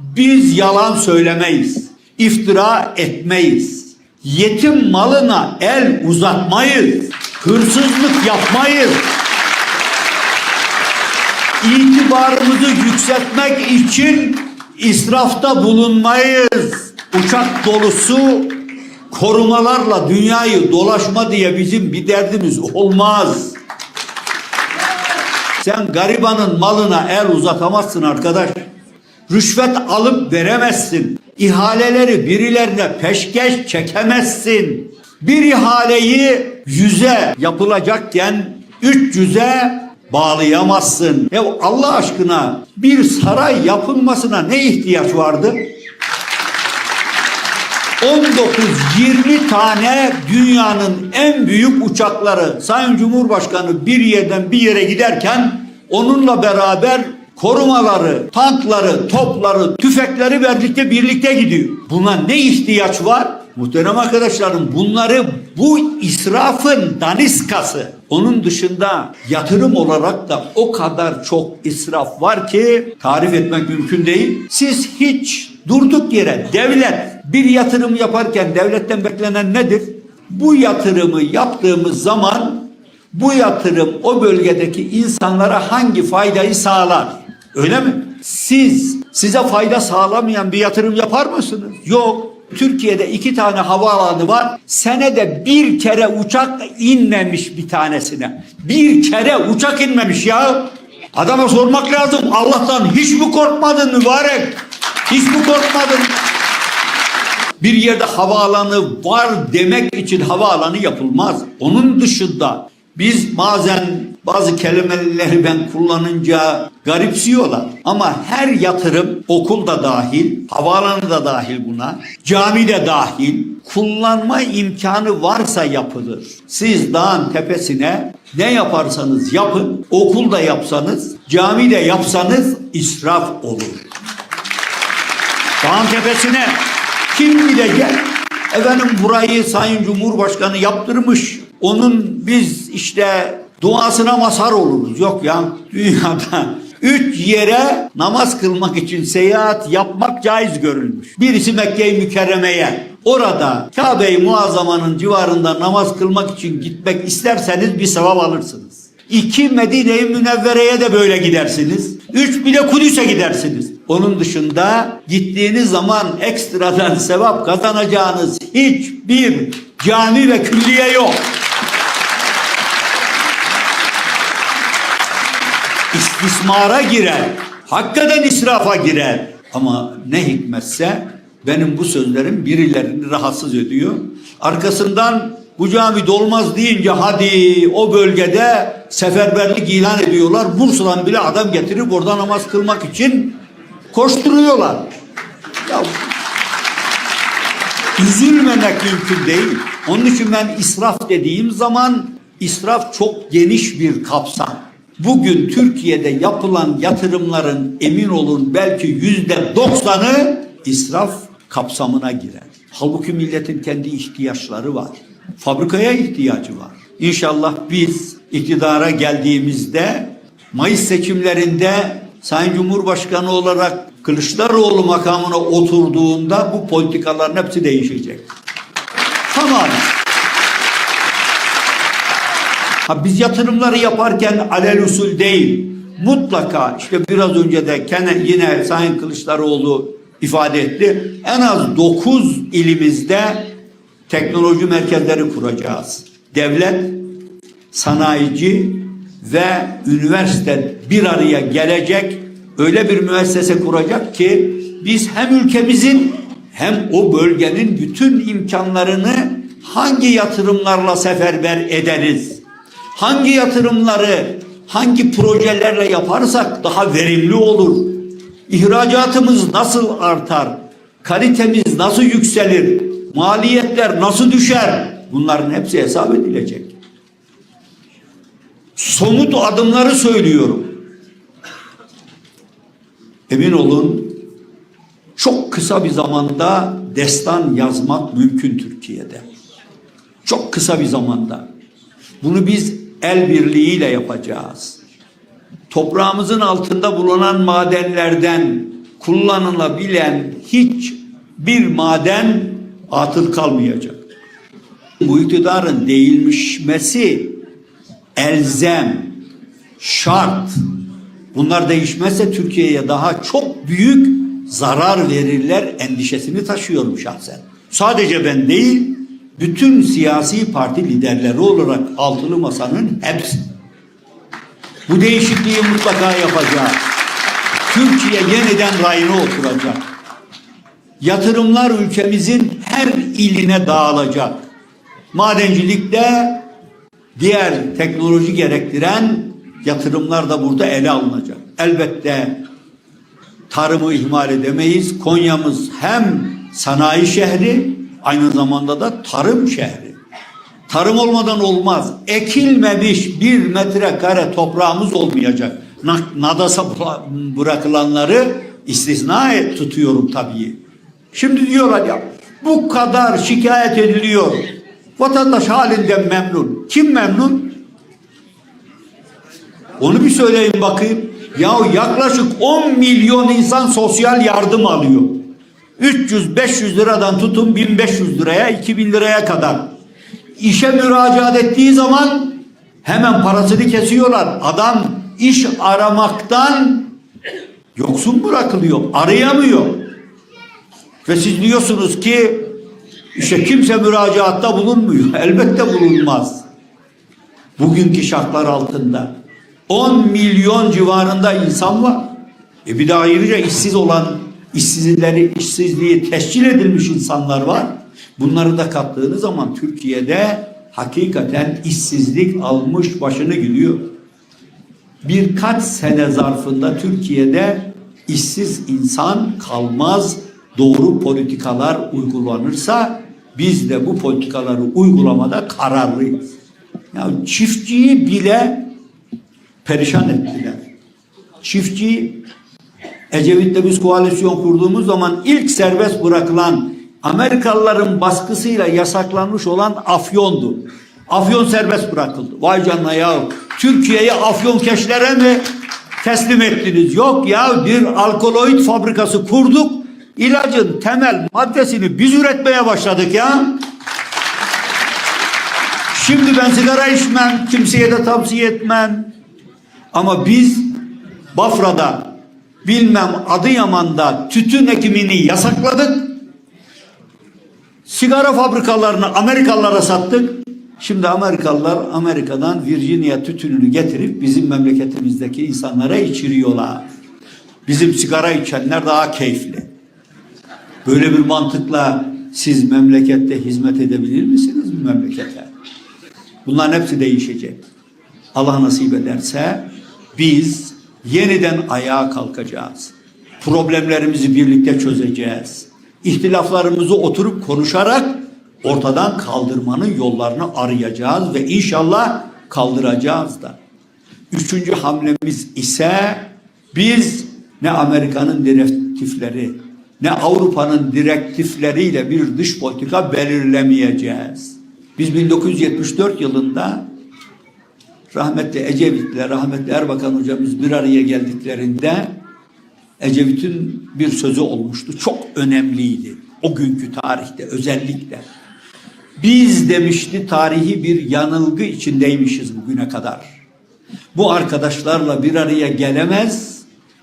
Biz yalan söylemeyiz. iftira etmeyiz. Yetim malına el uzatmayız. Hırsızlık yapmayız. İtibarımızı yükseltmek için israfta bulunmayız. Uçak dolusu korumalarla dünyayı dolaşma diye bizim bir derdimiz olmaz. Sen garibanın malına el uzatamazsın arkadaş. Rüşvet alıp veremezsin. İhaleleri birilerine peşkeş çekemezsin. Bir ihaleyi yüze yapılacakken 300'e bağlayamazsın. Ya Allah aşkına bir saray yapılmasına ne ihtiyaç vardı? 19-20 tane dünyanın en büyük uçakları Sayın Cumhurbaşkanı bir yerden bir yere giderken onunla beraber korumaları, tankları, topları, tüfekleri verdikçe birlikte gidiyor. Buna ne ihtiyaç var? Muhterem arkadaşlarım bunları bu israfın daniskası. Onun dışında yatırım olarak da o kadar çok israf var ki tarif etmek mümkün değil. Siz hiç durduk yere devlet bir yatırım yaparken devletten beklenen nedir? Bu yatırımı yaptığımız zaman bu yatırım o bölgedeki insanlara hangi faydayı sağlar? Öyle mi? Siz size fayda sağlamayan bir yatırım yapar mısınız? Yok. Türkiye'de iki tane havaalanı var. Senede bir kere uçak inmemiş bir tanesine. Bir kere uçak inmemiş ya. Adama sormak lazım. Allah'tan hiç mi korkmadın mübarek? Hiç mi korkmadın? Bir yerde havaalanı var demek için havaalanı yapılmaz. Onun dışında biz bazen bazı kelimeleri ben kullanınca garipsiyorlar. Ama her yatırım okul da dahil, havaalanı da dahil buna, cami de dahil kullanma imkanı varsa yapılır. Siz dağın tepesine ne yaparsanız yapın, okul da yapsanız, cami de yapsanız israf olur. Dağın tepesine kim gidecek? Efendim burayı Sayın Cumhurbaşkanı yaptırmış. Onun biz işte duasına mazhar oluruz. Yok ya dünyada üç yere namaz kılmak için seyahat yapmak caiz görülmüş. Birisi Mekke-i Mükerreme'ye. Orada Kabe-i Muazzama'nın civarında namaz kılmak için gitmek isterseniz bir sevap alırsınız. İki Medine-i Münevvere'ye de böyle gidersiniz. Üç bile Kudüs'e gidersiniz. Onun dışında gittiğiniz zaman ekstradan sevap kazanacağınız hiçbir cami ve külliye yok. İstismara girer. Hakikaten israfa girer. Ama ne hikmetse benim bu sözlerim birilerini rahatsız ediyor. Arkasından bu cami dolmaz deyince hadi o bölgede seferberlik ilan ediyorlar. Bursa'dan bile adam getirip orada namaz kılmak için koşturuyorlar. Ya üzülmemek mümkün değil. Onun için ben israf dediğim zaman israf çok geniş bir kapsam. Bugün Türkiye'de yapılan yatırımların emin olun belki yüzde doksanı israf kapsamına girer. Halbuki milletin kendi ihtiyaçları var. Fabrikaya ihtiyacı var. İnşallah biz iktidara geldiğimizde Mayıs seçimlerinde Sayın Cumhurbaşkanı olarak Kılıçdaroğlu makamına oturduğunda bu politikaların hepsi değişecek. Tamamen. Ha biz yatırımları yaparken alel usul değil. Mutlaka işte biraz önce de yine Sayın Kılıçdaroğlu ifade etti. En az 9 ilimizde teknoloji merkezleri kuracağız. Devlet, sanayici ve üniversite bir araya gelecek öyle bir müessese kuracak ki biz hem ülkemizin hem o bölgenin bütün imkanlarını hangi yatırımlarla seferber ederiz? Hangi yatırımları hangi projelerle yaparsak daha verimli olur? İhracatımız nasıl artar? Kalitemiz nasıl yükselir? Maliyetler nasıl düşer? Bunların hepsi hesap edilecek. Somut adımları söylüyorum. Emin olun çok kısa bir zamanda destan yazmak mümkün Türkiye'de. Çok kısa bir zamanda. Bunu biz el birliğiyle yapacağız. Toprağımızın altında bulunan madenlerden kullanılabilen hiç bir maden atıl kalmayacak. Bu iktidarın değilmişmesi elzem, şart. Bunlar değişmezse Türkiye'ye daha çok büyük zarar verirler endişesini taşıyorum şahsen. Sadece ben değil, bütün siyasi parti liderleri olarak altılı masanın hepsi. Bu değişikliği mutlaka yapacağız. Türkiye yeniden rayına oturacak. Yatırımlar ülkemizin her iline dağılacak. Madencilikte diğer teknoloji gerektiren yatırımlar da burada ele alınacak. Elbette tarımı ihmal edemeyiz. Konya'mız hem sanayi şehri aynı zamanda da tarım şehri. Tarım olmadan olmaz. Ekilmemiş bir metrekare toprağımız olmayacak. Na- Nadasa bıra- bırakılanları istisna et tutuyorum tabii. Şimdi diyorlar ya bu kadar şikayet ediliyor. Vatandaş halinden memnun. Kim memnun? Onu bir söyleyin bakayım. Ya yaklaşık 10 milyon insan sosyal yardım alıyor. 300-500 liradan tutun 1500 liraya 2000 liraya kadar. İşe müracaat ettiği zaman hemen parasını kesiyorlar. Adam iş aramaktan yoksun bırakılıyor. Arayamıyor. Ve siz diyorsunuz ki işte kimse müracaatta bulunmuyor. Elbette bulunmaz. Bugünkü şartlar altında 10 milyon civarında insan var. E bir de ayrıca işsiz olan işsizleri, işsizliği teşkil edilmiş insanlar var. Bunları da kattığınız zaman Türkiye'de hakikaten işsizlik almış başını gidiyor. Birkaç sene zarfında Türkiye'de işsiz insan kalmaz. Doğru politikalar uygulanırsa biz de bu politikaları uygulamada kararlıyız. Ya çiftçiyi bile perişan ettiler. Çiftçi Ecevit'le biz koalisyon kurduğumuz zaman ilk serbest bırakılan Amerikalıların baskısıyla yasaklanmış olan Afyon'du. Afyon serbest bırakıldı. Vay canına ya. Türkiye'yi Afyon keşlere mi teslim ettiniz? Yok ya bir alkaloid fabrikası kurduk. İlacın temel maddesini biz üretmeye başladık ya. Şimdi ben sigara içmem, kimseye de tavsiye etmem. Ama biz Bafra'da, bilmem Adıyaman'da tütün ekimini yasakladık. Sigara fabrikalarını Amerikalılara sattık. Şimdi Amerikalılar Amerika'dan Virginia tütününü getirip bizim memleketimizdeki insanlara içiriyorlar. Bizim sigara içenler daha keyifli. Böyle bir mantıkla siz memlekette hizmet edebilir misiniz bu memlekete? Bunların hepsi değişecek. Allah nasip ederse biz yeniden ayağa kalkacağız. Problemlerimizi birlikte çözeceğiz. İhtilaflarımızı oturup konuşarak ortadan kaldırmanın yollarını arayacağız ve inşallah kaldıracağız da. Üçüncü hamlemiz ise biz ne Amerika'nın direktifleri ne Avrupa'nın direktifleriyle bir dış politika belirlemeyeceğiz. Biz 1974 yılında rahmetli Ecevit'le rahmetli Erbakan hocamız bir araya geldiklerinde Ecevit'in bir sözü olmuştu. Çok önemliydi. O günkü tarihte özellikle. Biz demişti tarihi bir yanılgı içindeymişiz bugüne kadar. Bu arkadaşlarla bir araya gelemez,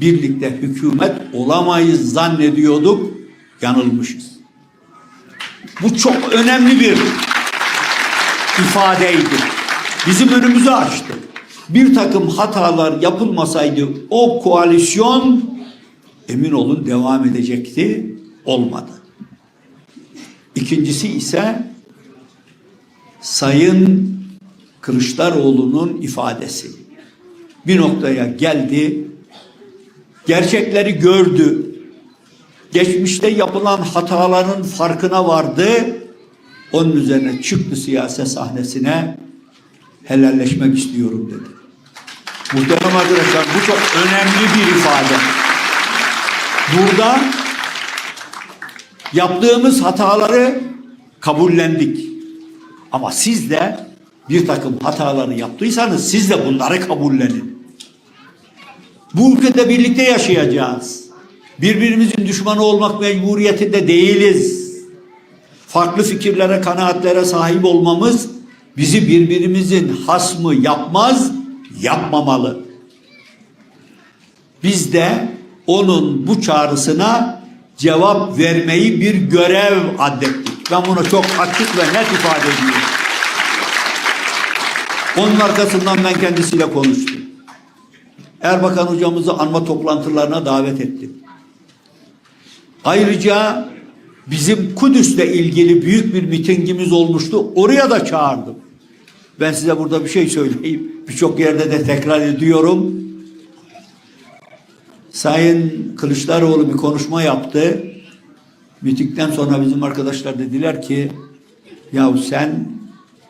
birlikte hükümet olamayız zannediyorduk, yanılmışız. Bu çok önemli bir ifadeydi. Bizim önümüzü açtı. Bir takım hatalar yapılmasaydı o koalisyon emin olun devam edecekti. Olmadı. İkincisi ise Sayın Kılıçdaroğlu'nun ifadesi. Bir noktaya geldi. Gerçekleri gördü. Geçmişte yapılan hataların farkına vardı. Onun üzerine çıktı siyaset sahnesine helalleşmek istiyorum dedi. Muhterem arkadaşlar bu çok önemli bir ifade. Burada yaptığımız hataları kabullendik. Ama siz de bir takım hataları yaptıysanız siz de bunları kabullenin. Bu ülkede birlikte yaşayacağız. Birbirimizin düşmanı olmak mecburiyetinde değiliz. Farklı fikirlere, kanaatlere sahip olmamız bizi birbirimizin hasmı yapmaz, yapmamalı. Biz de onun bu çağrısına cevap vermeyi bir görev addettik. Ben bunu çok açık ve net ifade ediyorum. Onun arkasından ben kendisiyle konuştum. Erbakan hocamızı anma toplantılarına davet ettim. Ayrıca bizim Kudüs'le ilgili büyük bir mitingimiz olmuştu. Oraya da çağırdım. Ben size burada bir şey söyleyeyim. Birçok yerde de tekrar ediyorum. Sayın Kılıçdaroğlu bir konuşma yaptı. Mitingden sonra bizim arkadaşlar dediler ki ya sen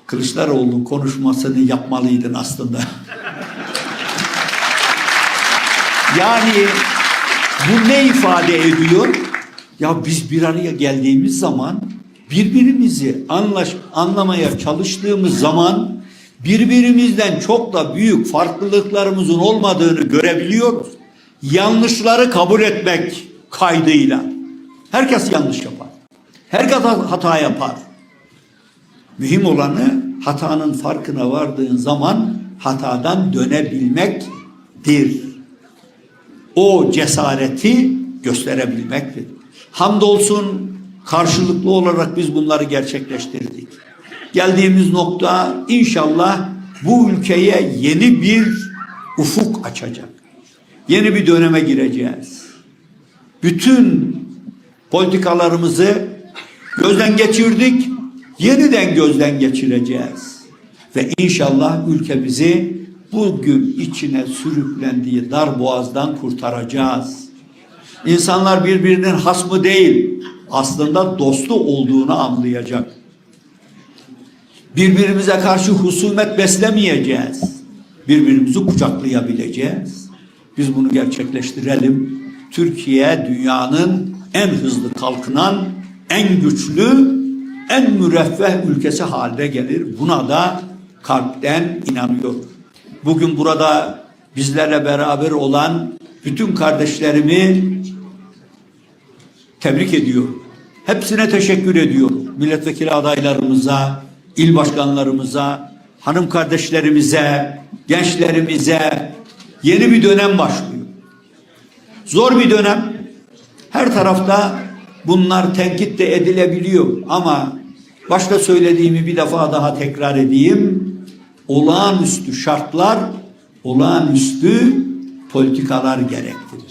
Kılıçdaroğlu'nun konuşmasını yapmalıydın aslında. yani bu ne ifade ediyor? Ya biz bir araya geldiğimiz zaman birbirimizi anlaş, anlamaya çalıştığımız zaman birbirimizden çok da büyük farklılıklarımızın olmadığını görebiliyoruz. Yanlışları kabul etmek kaydıyla. Herkes yanlış yapar. Herkes hata yapar. Mühim olanı hatanın farkına vardığın zaman hatadan dönebilmektir. O cesareti gösterebilmektir. Hamdolsun karşılıklı olarak biz bunları gerçekleştirdik. Geldiğimiz nokta inşallah bu ülkeye yeni bir ufuk açacak. Yeni bir döneme gireceğiz. Bütün politikalarımızı gözden geçirdik, yeniden gözden geçireceğiz. Ve inşallah ülkemizi bugün içine sürüklendiği dar boğazdan kurtaracağız. İnsanlar birbirinin hasmı değil, aslında dostu olduğunu anlayacak. Birbirimize karşı husumet beslemeyeceğiz. Birbirimizi kucaklayabileceğiz. Biz bunu gerçekleştirelim. Türkiye dünyanın en hızlı kalkınan, en güçlü, en müreffeh ülkesi haline gelir. Buna da kalpten inanıyorum. Bugün burada bizlerle beraber olan bütün kardeşlerimi tebrik ediyorum. Hepsine teşekkür ediyorum. Milletvekili adaylarımıza, il başkanlarımıza, hanım kardeşlerimize, gençlerimize yeni bir dönem başlıyor. Zor bir dönem. Her tarafta bunlar tenkit de edilebiliyor ama başta söylediğimi bir defa daha tekrar edeyim. Olağanüstü şartlar, olağanüstü politikalar gerektirir.